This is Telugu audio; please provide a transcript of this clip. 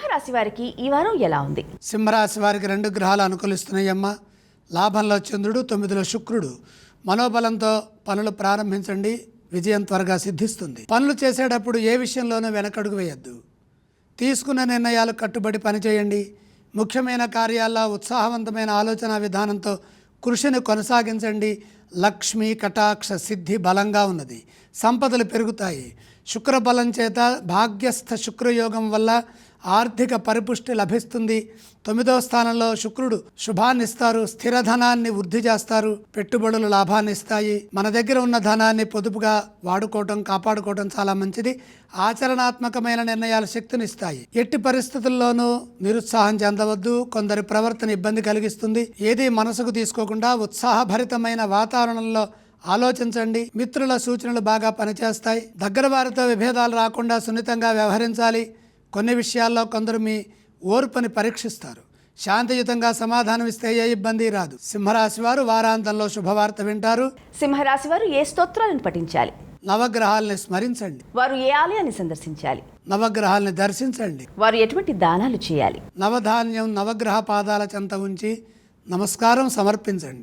సింహరాశి వారికి ఈ వారం ఎలా ఉంది? సింహరాశి వారికి రెండు గ్రహాలు అనుకూలిస్తున్నాయమ్మ. లాభంలో చంద్రుడు తొమ్మిదిలో శుక్రుడు. మనోబలంతో పనులు ప్రారంభించండి విజయం త్వరగా సిద్ధిస్తుంది. పనులు చేసేటప్పుడు ఏ విషయంలోనూ వెనకడుగు వేయద్దు. తీసుకున్న నిర్ణయాలు కట్టుబడి పనిచేయండి. ముఖ్యమైన కార్యాల్లో ఉత్సాహవంతమైన ఆలోచన విధానంతో కృషిని కొనసాగించండి. లక్ష్మి కటాక్ష సిద్ధి బలంగా ఉన్నది. సంపదలు పెరుగుతాయి. శుక్రబలం చేత భాగ్యస్థ శుక్రయోగం వల్ల ఆర్థిక పరిపుష్టి లభిస్తుంది. తొమ్మిదవ స్థానంలో శుక్రుడు శుభాన్ని ఇస్తారు స్థిర ధనాన్ని వృద్ధి చేస్తారు పెట్టుబడులు లాభాన్ని ఇస్తాయి. మన దగ్గర ఉన్న ధనాన్ని పొదుపుగా వాడుకోవటం కాపాడుకోవటం చాలా మంచిది. ఆచరణాత్మకమైన నిర్ణయాల శక్తిని ఇస్తాయి. ఎట్టి పరిస్థితుల్లోనూ నిరుత్సాహం చెందవద్దు. కొందరి ప్రవర్తన ఇబ్బంది కలిగిస్తుంది. ఏది మనసుకు తీసుకోకుండా ఉత్సాహభరితమైన వాతావరణంలో ఆలోచించండి. మిత్రుల సూచనలు బాగా పనిచేస్తాయి. దగ్గర వారితో విభేదాలు రాకుండా సున్నితంగా వ్యవహరించాలి. కొన్ని విషయాల్లో కొందరు మీ ఓర్పుని పరీక్షిస్తారు. శాంతియుతంగా సమాధానం ఇస్తే ఏ ఇబ్బంది రాదు. సింహరాశి వారు వారాంతంలో శుభవార్త వింటారు. సింహరాశి వారు ఏ స్తోత్రాలను పఠించాలి? నవగ్రహాల్ని స్మరించండి. వారు ఏ ఆలయాన్ని సందర్శించాలి? నవగ్రహాల్ని దర్శించండి. వారు ఎటువంటి దానాలు చేయాలి? నవధాన్యం నవగ్రహ పాదాల చెంత ఉంచి నమస్కారం సమర్పించండి.